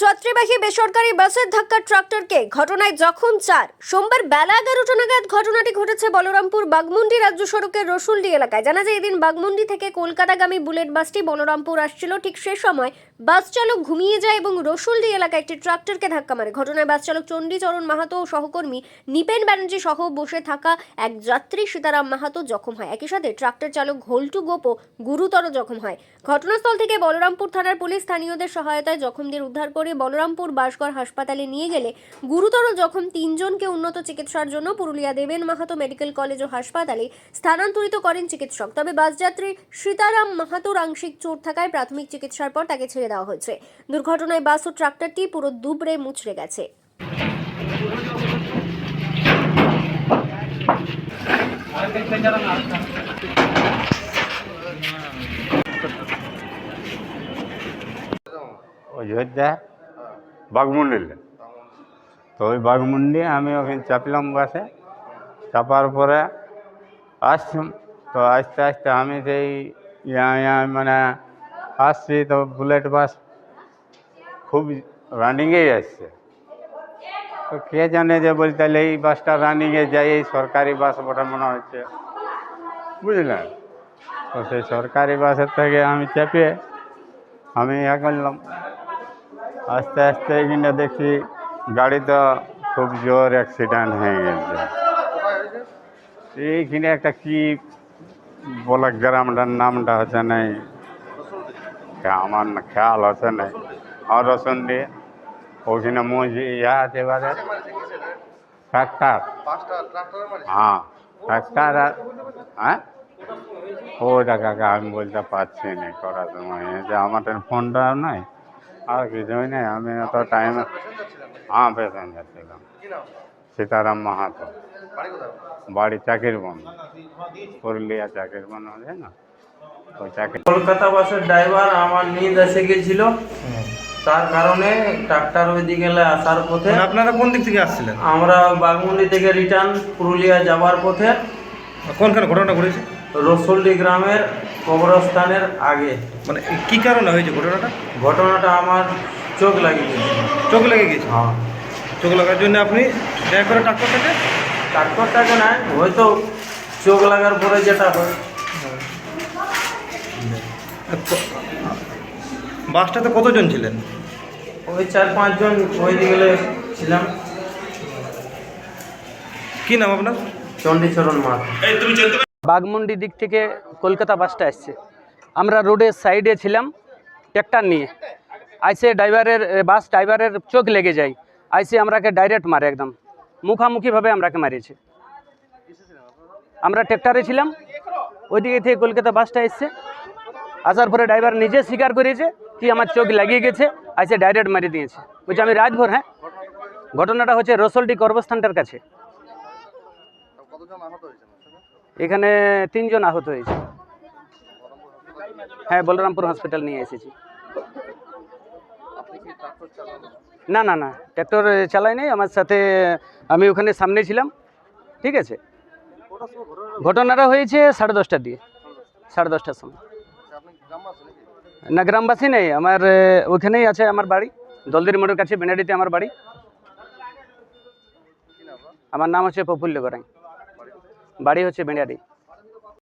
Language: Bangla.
যাত্রীবাহী বেসরকারি বাসের ধাক্কা ট্রাক্টরকে ঘটনায় জখম চার। সোমবার বেলা এগারোটা নাগাদ ঘটনাটি ঘটেছে বলরামপুর বাগমুন্ডি রাজ্য সড়কের রসুলডি এলাকায়। জানা যায়, এদিন বাগমুন্ডি থেকে কলকাতাগামী বুলেট বাসটি বলরামপুর আসছিল। ঠিক সে সময় বাস চালক ঘুমিয়ে যায় এবং রসুলডি এলাকায় একটি ট্রাক্টরকে ধাক্কা মারে। ঘটনায় বাস চালক চণ্ডীচরণ মাহাতো ও সহকর্মী নিপেন ব্যানার্জি সহ বসে থাকা এক যাত্রী সীতারাম মাহাতো জখম হয়। একই সাথে ট্রাক্টর চালক ঘোলটু গোপও গুরুতর জখম হয়। ঘটনাস্থল থেকে বলরামপুর থানার পুলিশ স্থানীয়দের সহায়তায় জখমদের উদ্ধার করে বলরামপুর বাসগড় হাসপাতালে নিয়ে গেলে গুরুতর জখম তিনজনকে উন্নত চিকিৎসার জন্য পুরুলিয়া দেবেন মাহাতো মেডিকেল কলেজ ও হাসপাতালে স্থানান্তরিত করেন চিকিৎসক। তবে বাসযাত্রী সীতারাম মাহাতোর আংশিক চোট থাকায় প্রাথমিক চিকিৎসার পর তাকে ছেড়ে দেওয়া হয়েছে। দুর্ঘটনায় বাস ও ট্রাক্টরটি পুরো দুবড়ে মুচড়ে গেছে। অযোধ্যা বাঘমুন্ডিলে। তো ওই বাঘমুন্ডি আমি ওখানে চাপলাম বাসে চাপার পরে আসছি তো আস্তে আস্তে আমি সেই ইয়া ইয়া মানে আসছি তো বুলেট বাস খুব রানিংয়েই আসছে। তো কে জানে যে বলতে তাহলে এই বাসটা রানিংয়ে যাই এই সরকারি বাস বটে মনে হচ্ছে। বুঝলেন? তো সেই সরকারি বাসের থেকে আমি চেপে আমি ইয়া করলাম আস্তে আস্তে এখানে দেখি গাড়ি তো খুব জোর অ্যাক্সিডেন্ট হয়ে গেছে। এইখানে একটা কি বলে গ্রামটার নামটা হচ্ছে নাই আমার খেয়াল হচ্ছে নাই আর রসুন দিয়ে ওইখানে মজি ইয়া আছে এবারে ট্রাক্টার হ্যাঁ ট্রাক্টার আর হ্যাঁ? ওটা কাকা আমি বলতে পারছি না, করার সময়। যে ফোনটা নাই। আর কিছুই নেই আমি অত টাইম হ্যাঁ প্যাসেঞ্জার ছিলাম। সীতারাম মাহাতো। বাড়ি চাকির বন। পুরুলিয়া চাকির বন আছে না? ওই চাকির কলকাতা বাসের ড্রাইভার আমার নিদ এসে গেছিল তার কারণে ট্রাক্টার ওইদিকে আসার পথে মানে আপনারা কোন দিক থেকে আসছিলেন? আমরা বাগমুন্ডি থেকে রিটার্ন পুরুলিয়া যাওয়ার পথে কোনখানে ঘটনা ঘটেছে? রসুলডি গ্রামের কবরস্থানের আগে। মানে কি কারণে হয়েছে ঘটনাটা? ঘটনাটা আমার চোখ লাগিয়েছে চোখ লেগে গেছে? হ্যাঁ। চোখ লাগার জন্য আপনি ড্রাইভ করে ট্রাক্টরটাকে ট্রাক্টরটাকে না হয়তো চোখ লাগার পরে যেটা হয়। বাসটাতে কতজন ছিলেন? ওই চার পাঁচজন ওই দিকে ছিলাম। কি নাম আপনার? চণ্ডীচরণ মাঠ। বাগমুন্ডি দিক থেকে কলকাতা বাসটা আসছে। আমরা রোডের সাইডে ছিলাম ট্র্যাক্টর নিয়ে। আইসে ড্রাইভারের বাস ড্রাইভারের চোখ লেগে যায়। আইসে আমরাকে ডাইরেক্ট মারে একদম। মুখামুখিভাবে আমরাকে মারিয়েছে আমরা ট্র্যাক্টরে ছিলাম। ওইদিকে থেকে কলকাতা বাসটা এসছে। আসার পরে ড্রাইভার নিজে স্বীকার করেছে কি আমার চোখ লাগিয়ে গেছে। আইসে ডাইরেক্ট মারি দিয়েছে। বলছে, আমি রাতভর হ্যাঁ? ঘটনাটা হচ্ছে রসলডি গর্ভস্থানটার কাছে। এখানে তিনজন আহত হয়েছে। হ্যাঁ বলরামপুর হসপিটাল নিয়ে এসেছি। না না না ট্র্যাক্টর চালাই নাই, আমার সাথে, আমি ওখানে সামনে ছিলাম, ঠিক আছে? ঘটনাটা হয়েছে সাড়ে দশটার দিয়ে সাড়ে দশটার সময়। না, গ্রামবাসী নেই, আমার, ওখানেই আছে আমার বাড়ি, দলদির মোড়ের কাছে বেনাডিতে আমার বাড়ি। আমার নাম হচ্ছে প্রফুল্ল গরাই। বাড়ি হচ্ছে বেনাডি